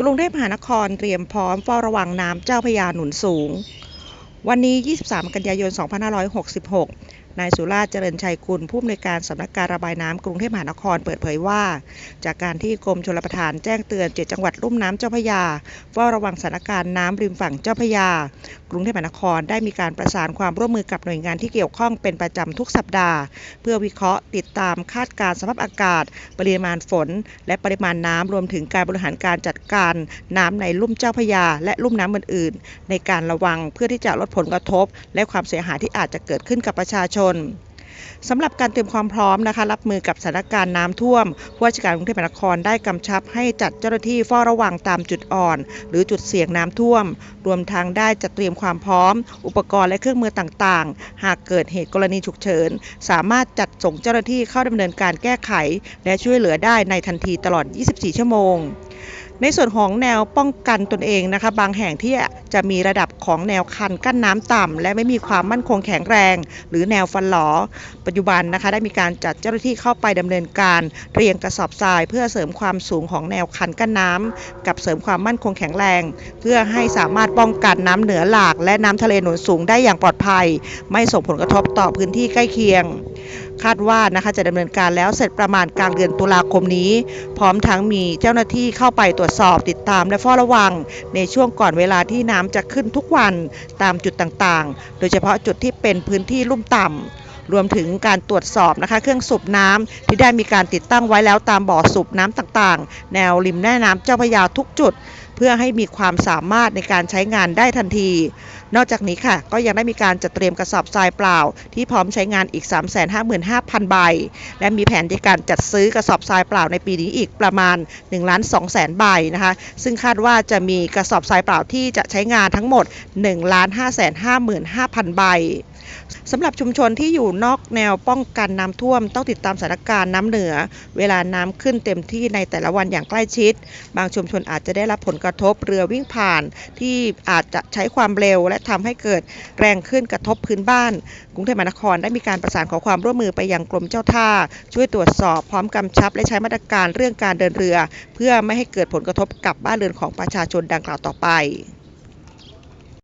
กรุงเทพมหานครเตรียมพร้อมเฝ้าระวังน้ำเจ้าพยาหนุนสูง วันนี้ 23 กันยายน 2566 นายสุราชเจริญชัยกุลผู้อำนวยการสำนักการระบายน้ำกรุงเทพมหานครเปิดเผยว่า จากการที่กรมชลประทานแจ้งเตือน7จังหวัดลุ่มน้ำเจ้าพระยาเฝ้าระวังสถานการณ์น้ำริมฝั่งเจ้าพระยา กรุงเทพมหานครได้มีการประสานความร่วมมือกับหน่วยงานที่เกี่ยวข้องเป็นประจำทุกสัปดาห์ เพื่อวิเคราะห์ติดตามคาดการณ์สภาพอากาศ ปริมาณฝน และปริมาณน้ำรวมถึงการบริหารการจัดการน้ำในลุ่มเจ้าพระยา และลุ่มน้ำอื่นๆ ในการระวังเพื่อที่จะลดผลกระทบ และความเสียหายที่อาจจะเกิดขึ้นกับประชาชนสำหรับการเตรียมความพร้อมนะคะ รับมือกับสถานการณ์น้ำท่วมผู้ว่าราชการกรุงเทพมหานครได้กำชับให้จัดเจ้าหน้าที่เฝ้าระวังตามจุดอ่อน หรือจุดเสี่ยงน้ำท่วม รวมทั้งได้จัดเตรียมความพร้อม อุปกรณ์และเครื่องมือต่างๆ หากเกิดเหตุกรณีฉุกเฉิน สามารถจัดส่งเจ้าหน้าที่เข้าดำเนินการแก้ไข และช่วยเหลือได้ในทันทีตลอด 24 ชั่วโมง ในส่วนของแนวป้องกันตนเองนะคะ บางแห่งที่จะมีระดับของแนวคันกั้นน้ำต่ำและไม่มีความมั่นคงแข็งแรง หรือแนวฟันหลอ ปัจจุบันนะคะ ได้มีการจัดเจ้าหน้าที่เข้าไปดำเนินการเรียงกระสอบทราย เพื่อเสริมความสูงของแนวคันกั้นน้ำกับเสริมความมั่นคงแข็งแรง เพื่อให้สามารถป้องกันน้ำเหนือหลาก และน้ำทะเลหนุนสูงได้อย่างปลอดภัย ไม่ส่งผลกระทบต่อพื้นที่ใกล้เคียง คาดว่านะคะจะดำเนินการแล้วเสร็จประมาณกลางเดือนตุลาคมนี้ พร้อมทั้งมีเจ้าหน้าที่เข้าไปตรวจสอบติดตามและเฝ้าระวัง ในช่วงก่อนเวลาที่น้ำจะขึ้นทุกวันตามจุดต่างๆ โดยเฉพาะจุดที่เป็นพื้นที่ลุ่มต่ำ รวมถึงการตรวจสอบนะคะ เครื่องสูบน้ำที่ได้มีการติดตั้งไว้แล้วตามบ่อสูบน้ำต่างๆ แนวริมแม่น้ำเจ้าพระยาทุกจุด เพื่อให้มีความสามารถในการใช้งานได้ทันที นอกจากนี้ค่ะ ก็ยังได้มีการจัดเตรียมกระสอบทรายเปล่า ที่พร้อมใช้งานอีก 355,000 ใบ และมีแผนในการจัดซื้อกระสอบทรายเปล่าในปีนี้อีกประมาณ1ล้าน2แสนใบนะคะ ซึ่งคาดว่าจะมีกระสอบทรายเปล่าที่จะใช้งานทั้งหมด1ล้าน5 5 5 0 0 0 ใบสำหรับชุมชนที่อยู่นอกแนวป้องกันน้ำท่วม ต้องติดตามสถานการณ์น้ำเหนือ เวลาน้ำขึ้นเต็มที่ในแต่ละวันอย่างใกล้ชิด บางชุมชนอาจจะได้รับผลกระทบเรือวิ่งผ่าน ที่อาจจะใช้ความเร็ว และทำให้เกิดแรงขึ้นกระทบพื้นบ้าน กรุงเทพมหานครได้มีการประสานขอความร่วมมือไปยังกรมเจ้าท่า ช่วยตรวจสอบพร้อมกำชับ และใช้มาตรการเรื่องการเดินเรือ เพื่อไม่ให้เกิดผลกระทบกับบ้านเรือนของประชาชนดังกล่าวต่อไป